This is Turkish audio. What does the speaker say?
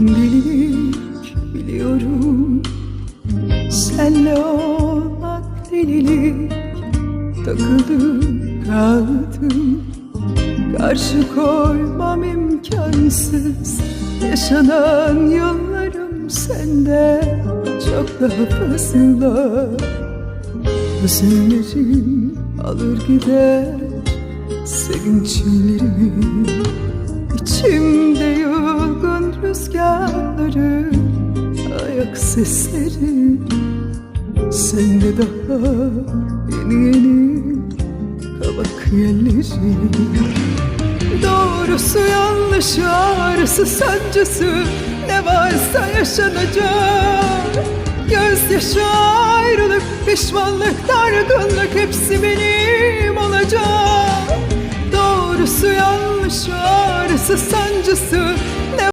Delilik biliyorum. Senle olmak delilik. Takıldım kaldım. Karşı koymam imkansız. Yaşanan yıllarım sende. Çok daha fazla Hüzünlerim alır gider. Sevinçlerimi rüzgarları Ayak sesleri. Sende daha yeni yeni Kabak yelleri Doğrusu yanlışı ağrısı sancısı Ne varsa yaşanacak. Gözyaşı ayrılık pişmanlık dargınlık Hepsi benim olacak. Doğrusu yanlışı ağrısı sancısı